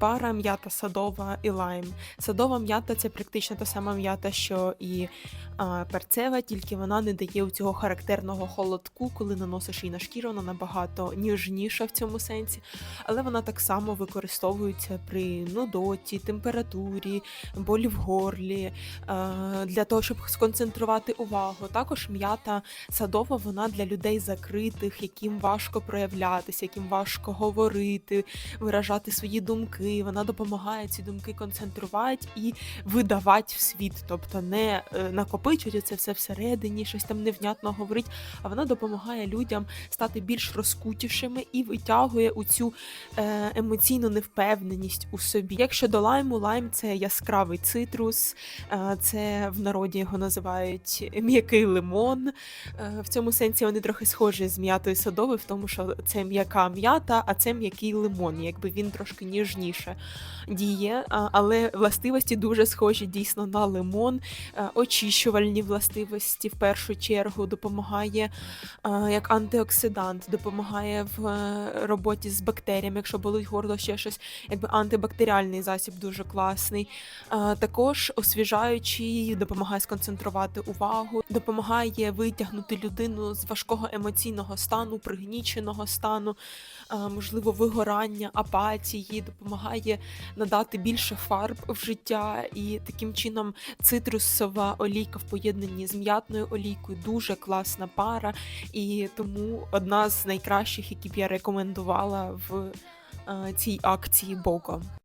пара м'ята садова і лайм. Садова м'ята це практично та сама м'ята, що і а, перцева, тільки вона не дає цього характерного холодку, коли наносиш її на шкіру, вона набагато ніжніша в цьому сенсі. Але вона так само використовується при нудоті, температурі, болі в горлі, а, для того, щоб сконцентрувати увагу. Також м'ята садова, вона для людей закритих, яким важко проявлятися, яким важко говорити, виражати свої думки. Вона допомагає ці думки концентрувати і видавати в світ, тобто не е, накопичувати це все всередині, щось там невнятно говорить, а вона допомагає людям стати більш розкутішими і витягує у цю е, емоційну невпевненість у собі. Якщо до лайму, лайм це яскравий цитрус, е, це в народі його називають м'який лимон. В цьому сенсі вони трохи схожі з м'ятою садовою, в тому, що це м'яка м'ята, а це м'який лимон, якби він трошки ніжніше діє, але властивості дуже схожі дійсно на лимон. Е, Очищувальні властивості в першу чергу допомагає е, як антиоксидант, допомагає в е, роботі з бактеріями, якщо болить горло, ще щось, якби антибактеріальний засіб дуже класний. Також освіжаючий, допомагає сконцентрувати увагу, допомагає витягнути людину з важкого емоційного стану, пригніченого стану, можливо, вигорання, апатії, допомагає надати більше фарб в життя, і таким чином цитрусова олійка в поєднанні з м'ятною олійкою дуже класна пара, і тому одна з найкращих, які б я рекомендувала в е, цій акції Бого.